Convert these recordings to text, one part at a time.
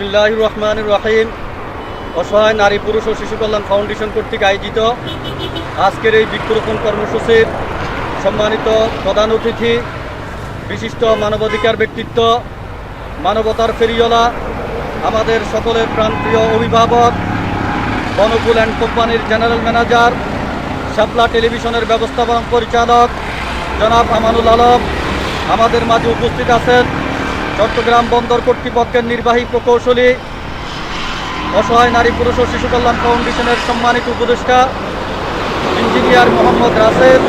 বিসমিল্লাহ রহমান রহিম। অসহায় নারী, পুরুষ ও শিশু কল্যাণ ফাউন্ডেশন কর্তৃক আয়োজিত আজকের এই বৃক্ষরোপণ কর্মসূচির সম্মানিত প্রধান অতিথি, বিশিষ্ট মানবাধিকার ব্যক্তিত্ব, মানবতার ফেরিওয়ালা, আমাদের সকলের প্রান্তীয় অভিভাবক, বনকুল অ্যান্ড কোম্পানির জেনারেল ম্যানেজার, শাপলা টেলিভিশনের ব্যবস্থাপনা পরিচালক, জনাব আমানুল আলম, আমাদের মাঝে উপস্থিত আছেন চট্টগ্রাম বন্দর কর্তৃপক্ষের নির্বাহী প্রকৌশলী, অসহায় নারী পুরুষ ও শিশু কল্যাণ ফাউন্ডেশনের সম্মানিত উপদেষ্টা, ইঞ্জিনিয়ার মোহাম্মদ রাসেল।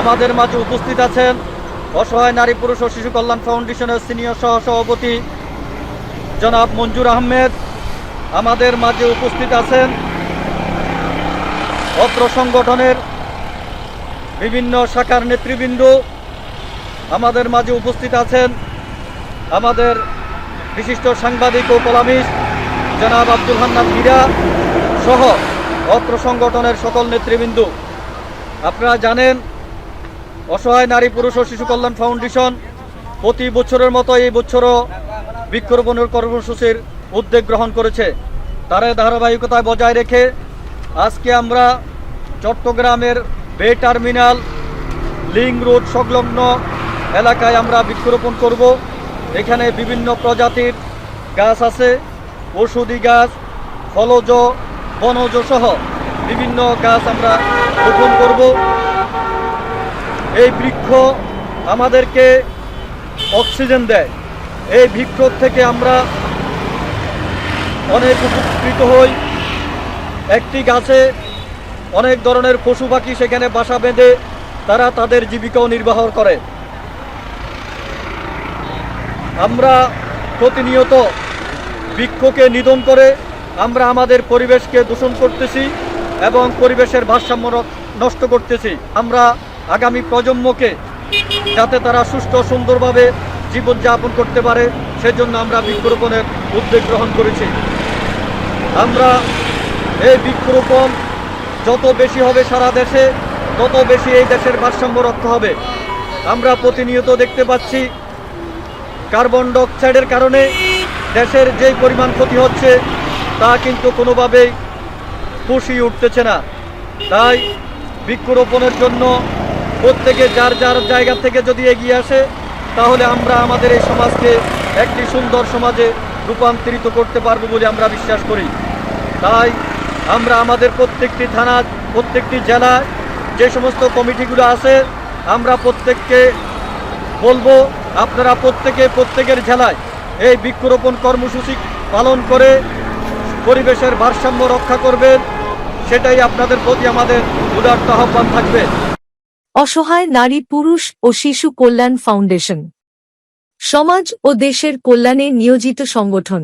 আমাদের মাঝে উপস্থিত আছেন অসহায় নারী পুরুষ ও শিশু কল্যাণ ফাউন্ডেশনের সিনিয়র সহ সভাপতি জনাব মঞ্জুর আহমেদ। আমাদের মাঝে উপস্থিত আছেন অত্র সংগঠনের বিভিন্ন শাখার নেতৃবৃন্দ। আমাদের মাঝে উপস্থিত আছেন আমাদের বিশিষ্ট সাংবাদিক ও কলামিস্ট জনাব আব্দুল হান্নান হীরা সহ অত্র সংগঠনের সকল নেতৃবৃন্দ। আপনারা জানেন, অসহায় নারী, পুরুষ ও শিশু কল্যাণ ফাউন্ডেশন প্রতি বছরের মতো এই বছরও বৃক্ষরোপণের কর্মসূচির উদ্যোগ গ্রহণ করেছে। তার ধারাবাহিকতায় বজায় রেখে আজকে আমরা চট্টগ্রামের বে টার্মিনাল লিং রোড সংলগ্ন এলাকায় আমরা বৃক্ষরোপণ করব। এখানে বিভিন্ন প্রজাতির গাছ আছে, ওষুধি গাছ, ফলজ, বনজ সহ বিভিন্ন গাছ আমরা রোপণ করব। এই বৃক্ষ আমাদেরকে অক্সিজেন দেয়। এই বৃক্ষ থেকে আমরা অনেক উপকৃত হই। একটি গাছে অনেক ধরনের পশু পাখি সেখানে বাসা বেঁধে তারা তাদের জীবিকাও নির্বাহ করে। আমরা প্রতিনিয়ত বৃক্ষকে নিধন করে আমরা আমাদের পরিবেশকে দূষণ করতেছি এবং পরিবেশের ভারসাম্য নষ্ট করতেছি। আমরা আগামী প্রজন্মকে যাতে তারা সুস্থ, সুন্দরভাবে জীবনযাপন করতে পারে, সেজন্য আমরা বৃক্ষরোপণের উদ্যোগ গ্রহণ করেছি। আমরা এই বৃক্ষরোপণ যত বেশি হবে সারা দেশে, তত বেশি এই দেশের ভারসাম্য রক্ষা হবে। আমরা প্রতিনিয়ত দেখতে পাচ্ছি কার্বন ডাইঅক্সাইডের কারণে দেশের যেই পরিমাণ ক্ষতি হচ্ছে, তা কিন্তু কোনোভাবেই পুষিয়ে উঠতেছে না। তাই বৃক্ষরোপণের জন্য প্রত্যেকে যার যার জায়গা থেকে যদি এগিয়ে আসে, তাহলে আমরা আমাদের এই সমাজকে একটি সুন্দর সমাজে রূপান্তরিত করতে পারব বলে আমরা বিশ্বাস করি। তাই আমরা আমাদের প্রত্যেকটি থানা, প্রত্যেকটি জেলায় যে সমস্ত কমিটিগুলো আছে, আমরা প্রত্যেককে বলব আপনারা প্রত্যেকে, প্রত্যেকের জেলায় এই বৃক্ষরোপণ কর্মসূচি পালন করে পরিবেশের ভারসাম্য রক্ষা করবেন, সেটাই আপনাদের প্রতি আমাদের উদার্ত আহ্বান থাকবে। অসহায় নারী, পুরুষ ও শিশু কল্যাণ ফাউন্ডেশন। সমাজ ও দেশের কল্যাণে নিয়োজিত সংগঠন।